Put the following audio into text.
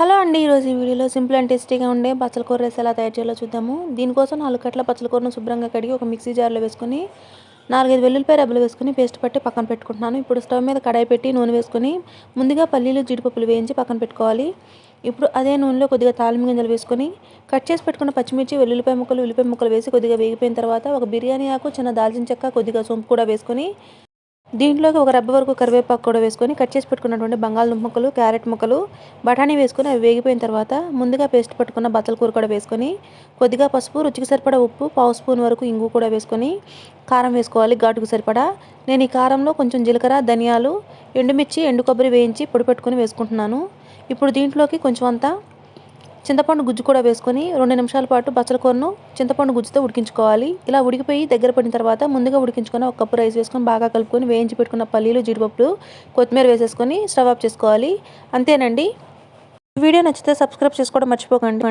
Hello అండి ఈరోజు ఈ వీడియోలో సింపుల్ అండ్ టేస్టీగా ఉండే పచ్చల కూర రైస్ ఎలా తయారు చేయాలో చూద్దాము. దీనికోసం నాలుగు కట్ల పచ్చల కూరను శుభ్రంగా కడిగి ఒక మిక్సీ జార్లో వేసుకొని నాలుగైదు వెల్లుల్లిపాయ రబ్బలు వేసుకుని పేస్ట్ పట్టి పక్కన పెట్టుకుంటున్నాను. ఇప్పుడు స్టవ్ మీద కడాయి పెట్టి నూనె వేసుకొని ముందుగా పల్లీలు జీడిపప్పులు వేయించి పక్కన పెట్టుకోవాలి. ఇప్పుడు అదే నూనెలో కొద్దిగా తాలింపు గింజలు వేసుకొని కట్ చేసి పెట్టుకున్న పచ్చిమిర్చి వెల్లుల్లిపాయ ముక్కలు ఉల్లిపాయ ముక్కలు వేసి కొద్దిగా వేగిపోయిన తర్వాత ఒక బిర్యానీ ఆకు చిన్న దాల్చిన చెక్క కొద్దిగా సొంపు కూడా వేసుకొని దీంట్లోకి ఒక రబ్బ వరకు కరివేపాకు కూడా వేసుకొని కట్ చేసి పెట్టుకున్నటువంటి బంగాళదుంప ముక్కలు క్యారెట్ ముక్కలు బఠానీ వేసుకొని అవి వేగిపోయిన తర్వాత ముందుగా పేస్ట్ పెట్టుకున్న బత్తల కూర కూడా వేసుకొని కొద్దిగా పసుపు రుచికి సరిపడా ఉప్పు పావు స్పూన్ వరకు ఇంగు కూడా వేసుకొని కారం వేసుకోవాలి ఘాటుకు సరిపడా. నేను ఈ కారంలో కొంచెం జీలకర్ర ధనియాలు ఎండుమిర్చి ఎండు కొబ్బరి వేయించి పొడి పెట్టుకొని వేసుకుంటున్నాను. ఇప్పుడు దీంట్లోకి కొంచెం అంతా చింతపండు గుజ్జు కూడా వేసుకొని రెండు నిమిషాల పాటు బచ్చలకూరను చింతపండు గుజ్జుతో ఉడికించుకోవాలి. ఇలా ఉడికిపోయి దగ్గర పడిన తర్వాత ముందుగా ఉడికించుకొని ఒక కప్పు రైస్ వేసుకొని బాగా కలుపుకొని వేయించి పెట్టుకున్న పల్లీలు జీడిపప్పులు కొత్తిమీర వేసేసుకొని స్టవ్ ఆఫ్ చేసుకోవాలి. అంతేనండి. వీడియో నచ్చితే సబ్స్క్రైబ్ చేసుకోవడం మర్చిపోకండి.